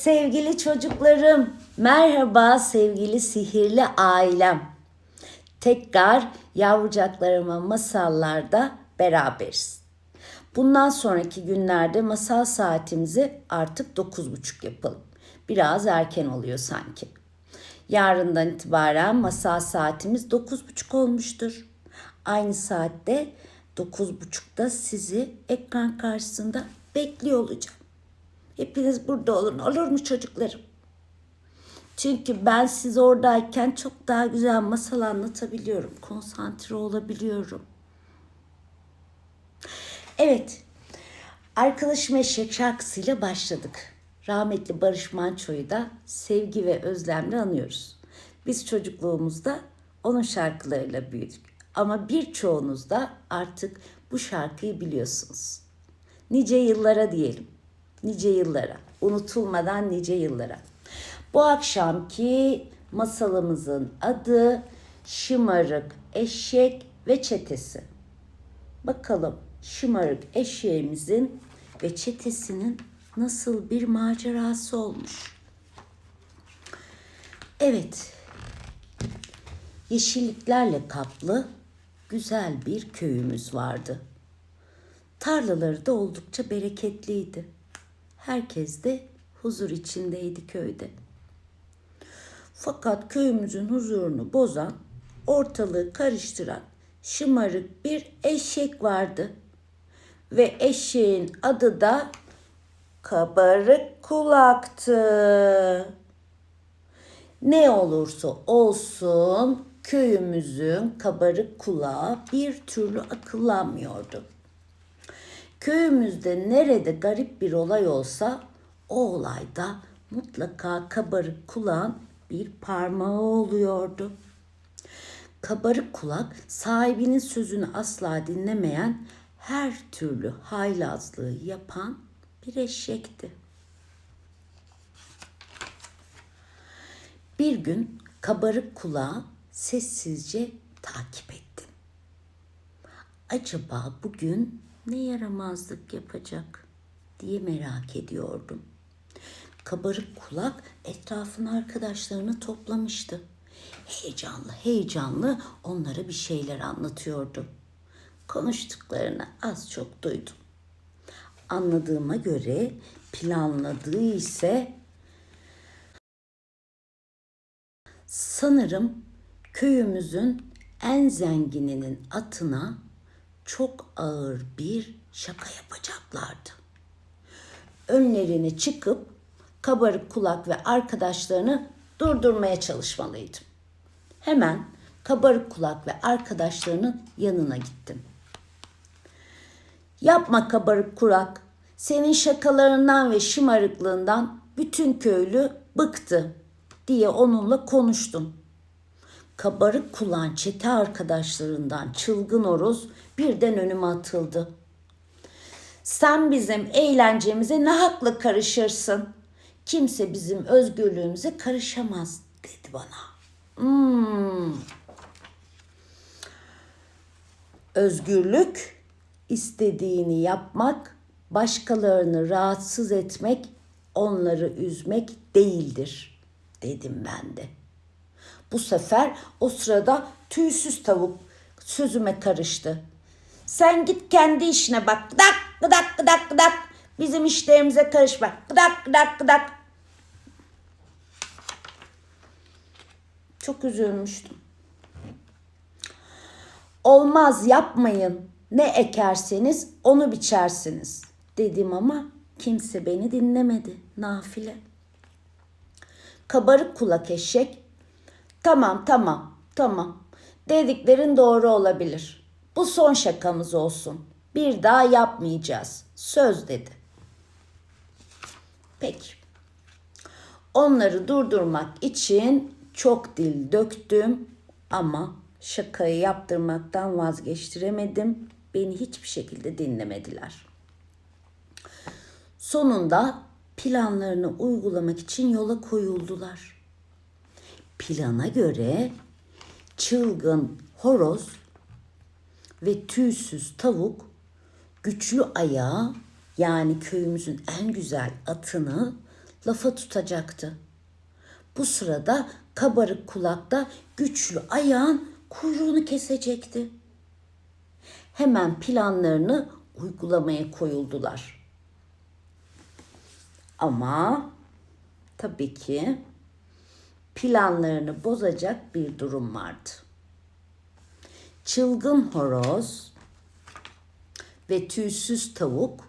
sevgili çocuklarım. Merhaba sevgili sihirli ailem. Tekrar yavrucaklarıma masallarda beraberiz. Bundan sonraki günlerde masal saatimizi artık 9.30 yapalım. Biraz erken oluyor sanki. Yarından itibaren masal saatimiz 9.30 olmuştur. Aynı saatte 9.30'da sizi ekran karşısında bekliyor olacağım. Hepiniz burada olun olur mu çocuklarım? Çünkü ben siz oradayken çok daha güzel masal anlatabiliyorum. Konsantre olabiliyorum. Evet. Arkadaşım Eşek şarkısıyla başladık. Rahmetli Barış Manço'yu da sevgi ve özlemle anıyoruz. Biz çocukluğumuzda onun şarkılarıyla büyüdük. Ama birçoğunuz da artık bu şarkıyı biliyorsunuz. Nice yıllara diyelim. Nice yıllara. Unutulmadan nice yıllara. Bu akşamki masalımızın adı Şımarık Eşek ve Çetesi. Bakalım şımarık eşeğimizin ve çetesinin nasıl bir macerası olmuş. Evet, yeşilliklerle kaplı güzel bir köyümüz vardı. Tarlaları da oldukça bereketliydi. Herkes de huzur içindeydi köyde. Fakat köyümüzün huzurunu bozan, ortalığı karıştıran şımarık bir eşek vardı. Ve eşeğin adı da kabarık kulaktı. Ne olursa olsun köyümüzün kabarık kulağı bir türlü akıllanmıyordu. Köyümüzde nerede garip bir olay olsa o olayda mutlaka kabarık kulağın bir parmağı oluyordu. Kabarık kulak sahibinin sözünü asla dinlemeyen her türlü haylazlığı yapan bir eşekti. Bir gün kabarık kulağı sessizce takip ettim. Acaba bugün ne yaramazlık yapacak diye merak ediyordum. Kabarık kulak etrafına arkadaşlarını toplamıştı. Heyecanlı heyecanlı onlara bir şeyler anlatıyordu. Konuştuklarını az çok duydum. Anladığıma göre planladığı ise sanırım köyümüzün en zengininin atına çok ağır bir şaka yapacaklardı. önlerine çıkıp kabarık kulak ve arkadaşlarını durdurmaya çalışmalıydım. Hemen kabarık kulak ve arkadaşlarının yanına gittim. Yapma kabarık kulak. Senin şakalarından ve şımarıklığından bütün köylü bıktı diye onunla konuştum. Kabarık kulağın çete arkadaşlarından çılgın horoz birden önüme atıldı. Sen bizim eğlencemize ne hakla karışırsın? Kimse bizim özgürlüğümüze karışamaz dedi bana. Hmm. Özgürlük istediğini yapmak, başkalarını rahatsız etmek, onları üzmek değildir dedim ben de. Bu sefer o sırada tüysüz tavuk sözüme karıştı. Sen git kendi işine bak. Gıdak gıdak gıdak gıdak. Bizim işlerimize karışma. Gıdak gıdak gıdak. Çok üzülmüştüm. Olmaz yapmayın. Ne ekerseniz onu biçersiniz dedim ama kimse beni dinlemedi. Nafile. Kabarık kulak eşek. Tamam tamam tamam. Dediklerin doğru olabilir. Bu son şakamız olsun. Bir daha yapmayacağız. Söz dedi. Peki. Onları durdurmak için çok dil döktüm ama şakayı yaptırmaktan vazgeçtiremedim. Beni hiçbir şekilde dinlemediler. Sonunda planlarını uygulamak için yola koyuldular. Plana göre çılgın horoz ve tüysüz tavuk güçlü ayağı yani köyümüzün en güzel atını lafa tutacaktı. Bu sırada kabarık kulakta güçlü ayağın kuyruğunu kesecekti. Hemen planlarını uygulamaya koyuldular. Ama tabii ki planlarını bozacak bir durum vardı. Çılgın horoz ve tüysüz tavuk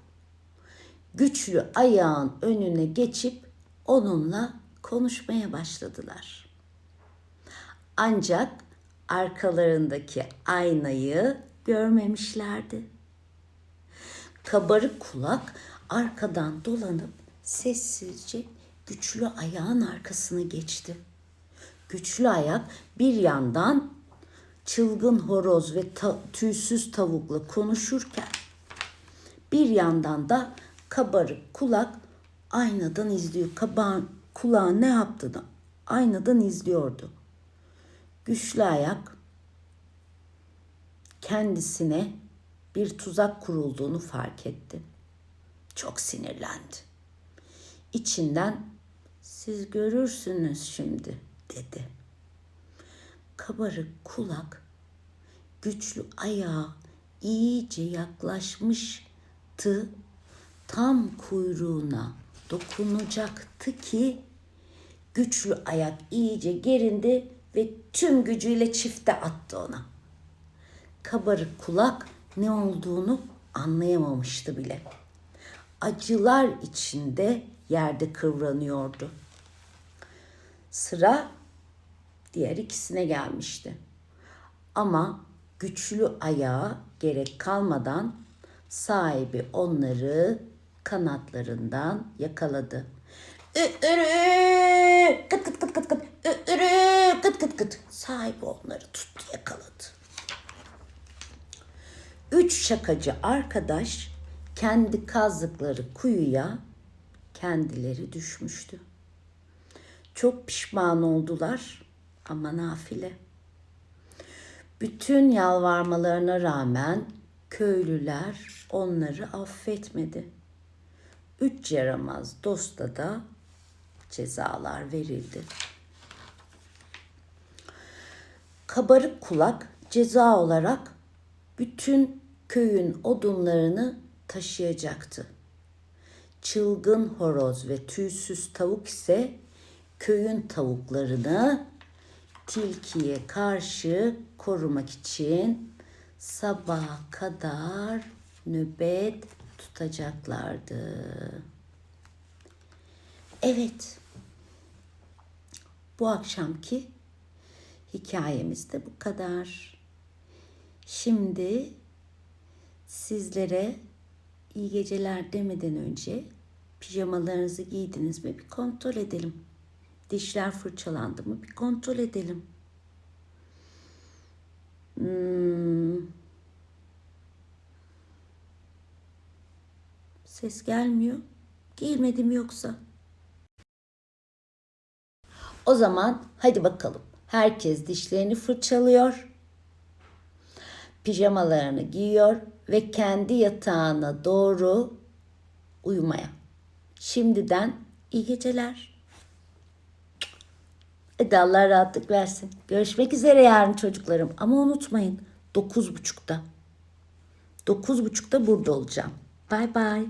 güçlü ayağın önüne geçip onunla konuşmaya başladılar. Ancak arkalarındaki aynayı görmemişlerdi. Kabarık kulak arkadan dolanıp sessizce güçlü ayağın arkasına geçti. Güçlü ayak bir yandan çılgın horoz ve ta- tüysüz tavukla konuşurken bir yandan da kabarık kulak aynadan izliyor. Kabağın kulağı ne yaptığını aynadan izliyordu. Güçlü ayak kendisine bir tuzak kurulduğunu fark etti. Çok sinirlendi. İçinden siz görürsünüz şimdi dedi. Kabarık kulak güçlü ayağa iyice yaklaşmıştı. Tam kuyruğuna dokunacaktı ki güçlü ayak iyice gerindi ve tüm gücüyle çifte attı ona. Kabarık kulak ne olduğunu anlayamamıştı bile. Acılar içinde yerde kıvranıyordu. Sıra diğer ikisine gelmişti. Ama güçlü ayağa gerek kalmadan sahibi onları kanatlarından yakaladı. Ürü, kıt kıt kıt kıt kıt, ürü, kıt kıt kıt. Sahibi onları tuttu yakaladı. Üç şakacı arkadaş kendi kazdıkları kuyuya kendileri düşmüştü. Çok pişman oldular ama nafile. Bütün yalvarmalarına rağmen köylüler onları affetmedi. Üç yaramaz dosta da cezalar verildi. Kabarık kulak ceza olarak bütün köyün odunlarını taşıyacaktı. Çılgın horoz ve tüysüz tavuk ise köyün tavuklarını tilkiye karşı korumak için sabaha kadar nöbet tutacaklardı. Evet. Bu akşamki hikayemiz de bu kadar. Şimdi sizlere iyi geceler demeden önce pijamalarınızı giydiniz mi bir kontrol edelim. Dişler fırçalandı mı bir kontrol edelim. Hmm. Ses gelmiyor. Giyilmedim yoksa. O zaman hadi bakalım. Herkes dişlerini fırçalıyor. Pijamalarını giyiyor ve kendi yatağına doğru uyumaya. Şimdiden iyi geceler. Hadi Allah rahatlık versin. Görüşmek üzere yarın çocuklarım. Ama unutmayın 9.30'da. 9.30'da burada olacağım. Bay bay.